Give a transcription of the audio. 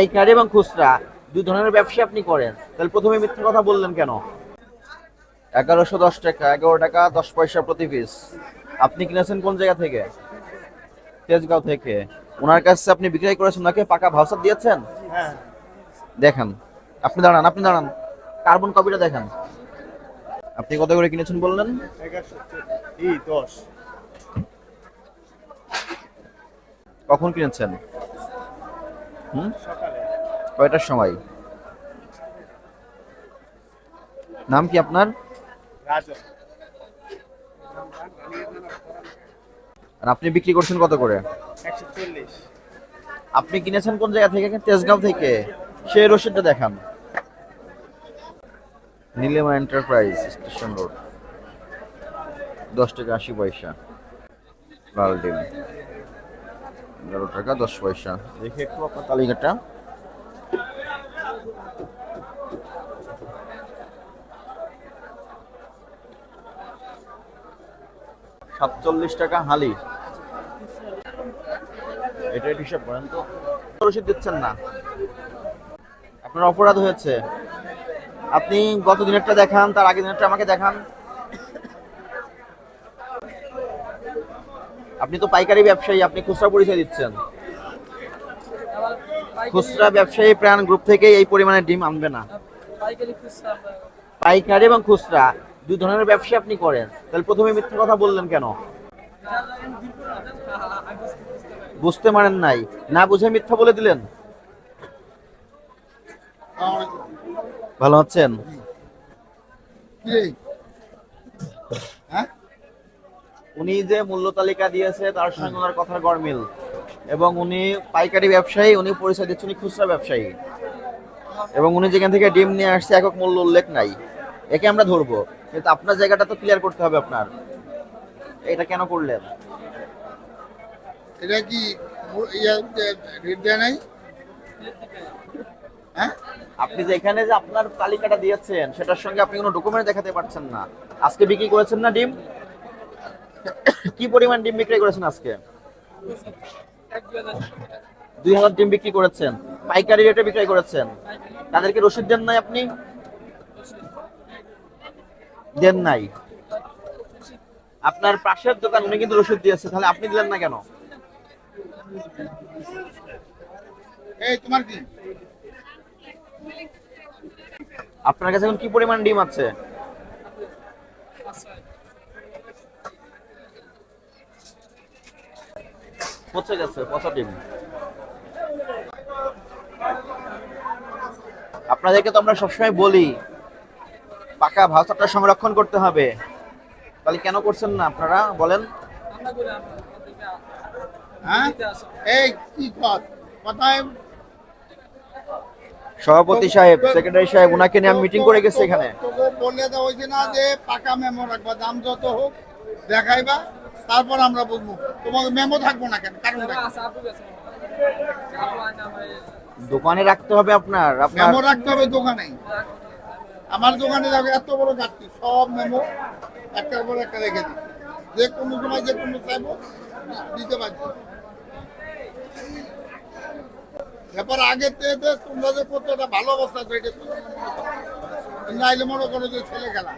পাইকারি এবং খুচরা দুই ধরনের ব্যবসা আপনি করেন। তাহলে প্রথমে মিথ্যা কথা বললেন কেন? এগারোশো দশ টাকা এগারো টাকা দশ পয়সা প্রতি পিস আপনি কিনেছেন কোন জায়গা থেকে? তেজগাঁও থেকে। ওনার কাছে আপনি বিক্রয় করেছেন ওনাকে পাকা ভাউচার দিয়েছেন? হ্যাঁ। দেখেন আপনি দাঁড়ান আপনি দাঁড়ান। কার্বন কপিটা দেখেন। আপনি কত করে কিনেছেন বললেন? কখন কিনেছেন? হুম? কয়টার সময়? নাম কি আপনার? আর আপনি বিক্রি করছেন কত করে? আপনি কিনেছেন কোন জায়গা থেকে? তেজগাঁও থেকে। সেই রসিদটা দেখান। Nilima enterprise station road. দশ টাকা আশি পয়সা। লাল ডিম। এগারো টাকা, দশ পয়সা। দেখি একটু আপনার তালিকাটা। সাতচল্লিশ টাকা হালি। এটা হিসাব করেন তো। রসিদ দিচ্ছেন না। আপনার অপরাধ হয়েছে। আপনি গত দিনেরটা দেখান, তার আগের দিনেরটা আমাকে দেখান। আপনি তো পাইকারি ব্যবসায়ী আপনি খুচরা পরিচয় দিচ্ছেন। খুচরা ব্যবসায়ী প্রাণ গ্রুপ থেকে এই পরিমাণে ডিম আনবে না। পাইকারি খুচরা আমরা পাইকারি এবং খুচরা দুই ধরনের ব্যবসা আপনি করেন। তাহলে প্রথমে মিথ্যা কথা বললেন কেন? বুঝতে পারেন নাই। না বুঝে মিথ্যা বলে দিলেন? ভালো আছেন? হ্যাঁ? উনি যে মূল্য তালিকা দিয়েছে তার সঙ্গে ওনার কথার গরমিল এবং উনি পাইকারি ব্যবসায়ী উনি পরিচয় দিচ্ছেন উনি খুচরা ব্যবসায়ী। এবং উনি যেখান থেকে ডিম নিয়ে আসছে একক মূল্য উল্লেখ নাই। একে আমরা ধরবো। কিন্তু আপনার জায়গাটা তো ক্লিয়ার করতে হবে আপনার। এটা কেন করলেন? এটা কি মু- রেট দেয় নাই? হ্যাঁ? আপনি যে এখানে যে আপনার তালিকাটা দিয়েছেন সেটার সঙ্গে আপনি কোনো ডকুমেন্ট দেখাতে পারছেন না। আজকে বিক্রি করেছেন না ডিম? কি পরিমাণ ডিম বিক্রি করেছেন আজকে? দুই হাজার ডিম বিক্রি করেছেন। পাইকারি রেটে বিক্রি করেছেন। তাদেরকে রসিদ দেন নাই আপনি? দেন নাই। আপনার পাশের দোকান উনি কিন্তু রসিদ দিয়েছে তাহলে আপনি দিলেন না কেন? এই তোমার কি? আপনার কাছে এখন কি পরিমাণ ডিম আছে? পচে গেছে পচা ডিম আপনাদেরকে তো আমরা সবসময় বলি পাকা ভাষাটা সংরক্ষণ করতে হবে। তাহলে কেন করছেন না আপনারা? বলেন। হ্যাঁ? সভাপতি সাহেব সেক্রেটারি সাহেব ওনাকে নিয়ে আমি মিটিং করে গেছি এখানে। বলে দেওয়া হয়েছে না যে পাকা মেমো রাখবা দাম যত হোক দেখাইবা। তারপর আমরা বুঝব তোমাকে মেমো থাকব না কেন? কারণ আমার দোকানে রাখতে হবে আপনার আপনার মেমো রাখতে হবে দোকানে। আমার দোকানে যাবে এত বড় ঘাটতি সব মেমো একটার পর একটা রেখে দিই। যে কোনো সময় যে কোনো চাইব দিতে পারছি ব্যাপার আগে থেকে তোমরা যে করতো এটা ভালো অবস্থা নাইলে মনে করো যে ছেলে খেলা